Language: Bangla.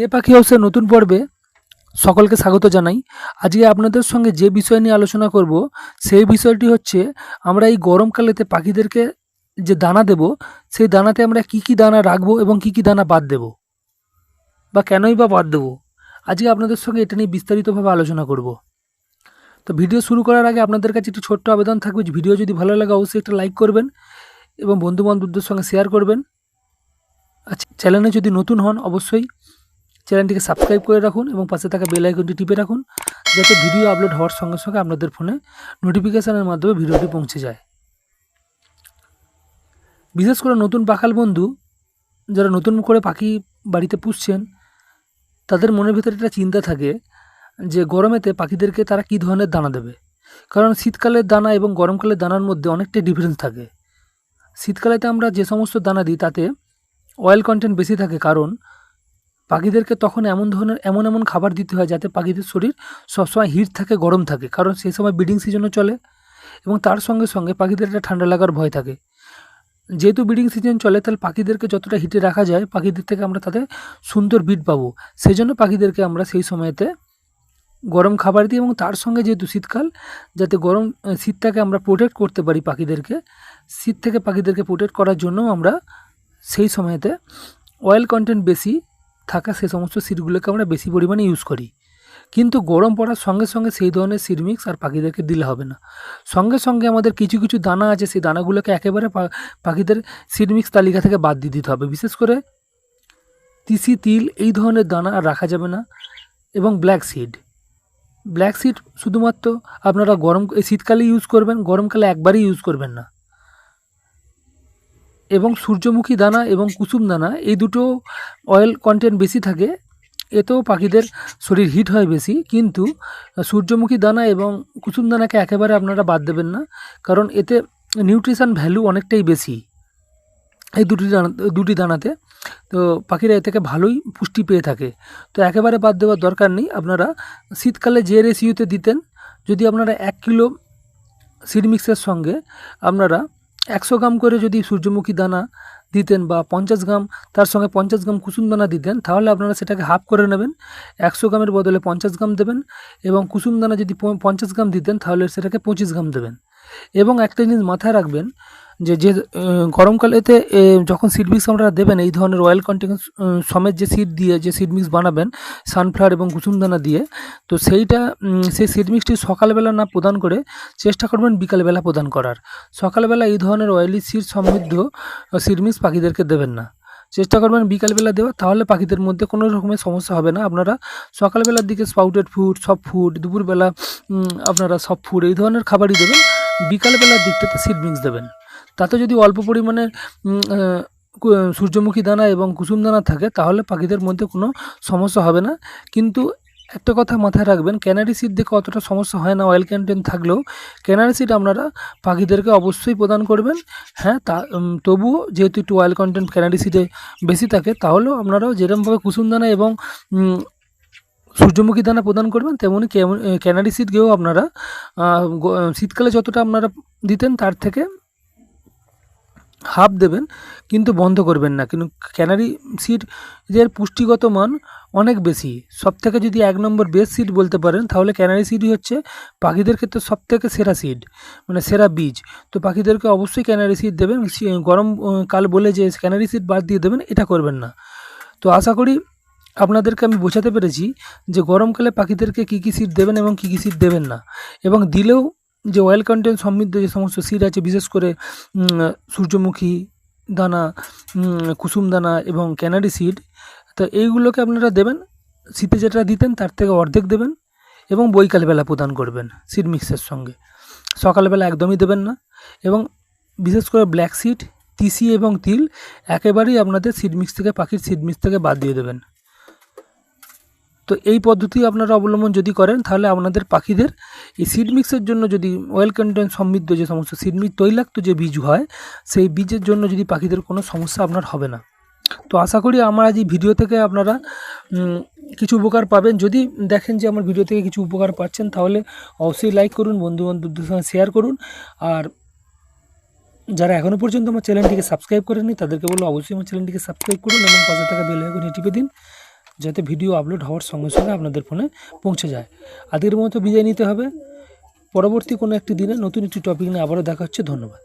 তে পাখি হাউসের নতুন পর্বে সকলকে স্বাগত জানাই। আজকে আপনাদের সঙ্গে যে বিষয় নিয়ে আলোচনা করব, সেই বিষয়টি হচ্ছে আমরা এই গরমকালেতে পাখিদেরকে যে দানা দেব, সেই দানাতে আমরা কি কি দানা রাখব এবং কি কি দানা বাদ দেব বা কেনই বা বাদ দেবো, আজকে আপনাদের সঙ্গে এটা নিয়ে বিস্তারিতভাবে আলোচনা করব। তো ভিডিও শুরু করার আগে আপনাদের কাছে একটি ছোট্ট আবেদন থাকবে যে ভিডিও যদি ভালো লাগে অবশ্যই একটা লাইক করবেন এবং বন্ধু বান্ধবদের সঙ্গে শেয়ার করবেন। আচ্ছা চ্যানেলে যদি নতুন হন অবশ্যই চ্যানেলটিকে সাবস্ক্রাইব করে রাখুন এবং পাশে থাকা বেল আইকনটি টিপে রাখুন যাতে ভিডিও আপলোড হওয়ার সঙ্গে সঙ্গে আপনাদের ফোনে নোটিফিকেশানের মাধ্যমে ভিডিওটি পৌঁছে যায়। বিশেষ করে নতুন পাখাল বন্ধু যারা নতুন করে পাখি বাড়িতে পুষছেন, তাদের মনের ভিতরে একটা চিন্তা থাকে যে গরমেতে পাখিদেরকে তারা কী ধরনের দানা দেবে? কারণ শীতকালের দানা এবং গরমকালের দানার মধ্যে অনেকটাই ডিফারেন্স থাকে। শীতকালেতে আমরা যে সমস্ত দানা দিই তাতে অয়েল কন্টেন্ট বেশি থাকে কারণ পাখিদেরকে তখন এমন ধরনের, এমন এমন খাবার দিতে হয় যাতে পাখিদের শরীর সবসময় হিট থাকে, গরম থাকে। কারণ সেই সময় ব্রিডিং সিজনও চলে এবং তার সঙ্গে সঙ্গে পাখিদের একটা ঠান্ডা লাগার ভয় থাকে। যেহেতু ব্রিডিং সিজন চলে, তাহলে পাখিদেরকে যতটা হিটে রাখা যায়, পাখিদের থেকে আমরা তাদের সুন্দর বিট পাবো। সেই জন্য পাখিদেরকে আমরা সেই সময়তে গরম খাবার দিই এবং তার সঙ্গে যেহেতু শীতকাল, যাতে গরম শীতটাকে আমরা প্রোটেক্ট করতে পারি পাখিদেরকে, শীত থেকে পাখিদেরকে প্রোটেক্ট করার জন্য আমরা সেই সময়তে অয়েল কন্টেন্ট বেশি থাকা সে সমস্ত সিটগুলোকে আমরা বেশি পরিমাণে ইউজ করি। কিন্তু গরম পড়ার সঙ্গে সঙ্গে সেই ধরনের সিড মিক্স আর পাখিদেরকে দিলে হবে না। সঙ্গে সঙ্গে আমাদের কিছু কিছু দানা আছে, সেই দানাগুলোকে একেবারে পাখিদের সিড মিক্স তালিকা থেকে বাদ দিয়ে দিতে হবে। বিশেষ করে তিসি, তিল এই ধরনের দানা আর রাখা যাবে না এবং ব্ল্যাক সিড ব্ল্যাক সিড শুধুমাত্র আপনারা গরম শীতকালে ইউজ করবেন, গরমকালে একবারই ইউজ করবেন না। এবং সূর্যমুখী দানা এবং কুসুম দানা, এই দুটো অয়েল কন্টেন্ট বেশি থাকে, এতেও পাখিদের শরীর হিট হয় বেশি, কিন্তু সূর্যমুখী দানা এবং কুসুম দানাকে একেবারে আপনারা বাদ দেবেন না, কারণ এতে নিউট্রিশান ভ্যালু অনেকটাই বেশি এই দুটি দানা, দুটি দানাতে। তো পাখিরা এ থেকে ভালোই পুষ্টি পেয়ে থাকে। তো একেবারে বাদ দেওয়ার দরকার নেই, আপনারা শীতকালে যে রেশিওতে দিতেন, যদি আপনারা এক কিলো সিড মিক্সের সঙ্গে আপনারা একশো গ্রাম করে যদি সূর্যমুখী দানা দিতেন বা পঞ্চাশ গ্রাম, তার সঙ্গে পঞ্চাশ গ্রাম কুসুম দানা দিতেন, তাহলে আপনারা সেটাকে হাফ করে নেবেন। একশো গ্রামের বদলে পঞ্চাশ গ্রাম দেবেন এবং কুসুম দানা যদি পঞ্চাশ গ্রাম দিতেন, তাহলে সেটাকে পঁচিশ গ্রাম দেবেন। এবং একটা জিনিস মাথায় রাখবেন যে যে গরমকালেতে যখন সিড মিক্স আপনারা দেবেন, এই ধরনের অয়েল কন্টেন্ট সমেত যে সিড দিয়ে, যে সিড মিক্স বানাবেন সানফ্লাওয়ার এবং কুসুম দানা দিয়ে, তো সেইটা সেই সিড মিক্সটি সকালবেলা না প্রদান করে চেষ্টা করবেন বিকালবেলা প্রদান করার। সকালবেলা এই ধরনের অয়েলি সিড সমৃদ্ধ সিড মিক্স পাখিদেরকে দেবেন না। চেষ্টা করবেন বিকালবেলা দেওয়া, তাহলে পাখিদের মধ্যে কোনো রকমের সমস্যা হবে না। আপনারা সকালবেলার দিকে স্পাউটেড ফুড সব ফুড দুপুরবেলা আপনারা সব ফুড এই ধরনের খাবারই দেবেন, বিকালবেলার দিকটাতে সিড মিক্স দেবেন। তাতে যদি অল্প পরিমাণে সূর্যমুখী দানা এবং কুসুম দানা থাকে তাহলে পাখিদের মধ্যে কোনো সমস্যা হবে না। কিন্তু একটা কথা মাথায় রাখবেন ক্যানারি সিড দেখে অতটা সমস্যা হয় না অয়েল ক্যান্টেন থাকলেও। ক্যানারি সিড আপনারা পাখিদেরকে অবশ্যই প্রদান করবেন। হ্যাঁ তা তবুও যেহেতু একটু অয়েল কন্টেন্ট ক্যানারি সিডে বেশি থাকে তাহলেও আপনারাও যেরকমভাবে কুসুম দানা এবং সূর্যমুখী দানা প্রদান করবেন এ, ক্যানারি সিডকেও আপনারা শীতকালে যতটা আপনারা দিতেন তার থেকে হাফ দেবেন, কিন্তু বন্ধ করবেন না। কিন্তু ক্যানারি সিড এর পুষ্টিগত মান অনেক বেশি। সব থেকে যদি এক নম্বর বেস্ট সিড বলতে পারেন, তাহলে ক্যানারি সিডই হচ্ছে পাখিদের ক্ষেত্রে সব থেকে সেরা সিড মানে সেরা বীজ। তো পাখিদেরকে অবশ্যই ক্যানারি সিড দেবেন। গরম কাল বলে যে ক্যানারি সিড বাদ দিয়ে দেবেন, এটা করবেন না। তো আশা করি আপনাদেরকে আমি বোঝাতে পেরেছি যে গরমকালে পাখিদেরকে কী কী সিট দেবেন এবং কী কী সিট দেবেন না। এবং দিলেও যে অয়েল কন্টেন্ট সমৃদ্ধ যে সমস্ত সিড আছে, বিশেষ করে সূর্যমুখী দানা কুসুম দানা এবং ক্যানারি সিড তো এইগুলোকে আপনারা দেবেন, শীতে যেটা দিতেন তার থেকে অর্ধেক দেবেন এবং বৈকালবেলা প্রদান করবেন সিড মিক্সের সঙ্গে। সকালবেলা একদমই দেবেন না এবং বিশেষ করে ব্ল্যাক সিড তিসি এবং তিল একেবারেই আপনাদের সিড মিক্স থেকে, পাখির সিড মিক্স থেকে বাদ দিয়ে দেবেন। তো এই পদ্ধতি আপনারা অবলম্বন যদি করেন, তাহলে আপনাদের পাখিদের এই সিড মিক্সের জন্য যদি অয়েল কন্টেন্ট সমৃদ্ধ যে সমস্ত সিড মিক্স তৈলাক্ত যে বীজ হয়, সেই বীজের জন্য যদি পাখিদের কোনো সমস্যা আপনার হবে না। তো আশা করি আমার আজ এই ভিডিও থেকে আপনারা কিছু উপকার পাবেন। যদি দেখেন যে আমার ভিডিও থেকে কিছু উপকার পাচ্ছেন, তাহলে অবশ্যই লাইক করুন বন্ধু বান্ধবদের সঙ্গে শেয়ার করুন। আর যারা এখনও পর্যন্ত আমার চ্যানেলটিকে সাবস্ক্রাইব করেননি, তাদেরকে বলব অবশ্যই আমার চ্যানেলটিকে সাবস্ক্রাইব করুন এবং পাশে থাকা বেল আইকনে টিপে দিন। যাতে ভিডিও আপলোড হওয়ার সঙ্গে সঙ্গে আপনাদের ফোনে পৌঁছে যায়। আজকের মতো বিদায় নিতে হবে। পরবর্তী কোনো একটি দিনে নতুন একটি টপিক নিয়ে আবারও দেখা হচ্ছে। ধন্যবাদ।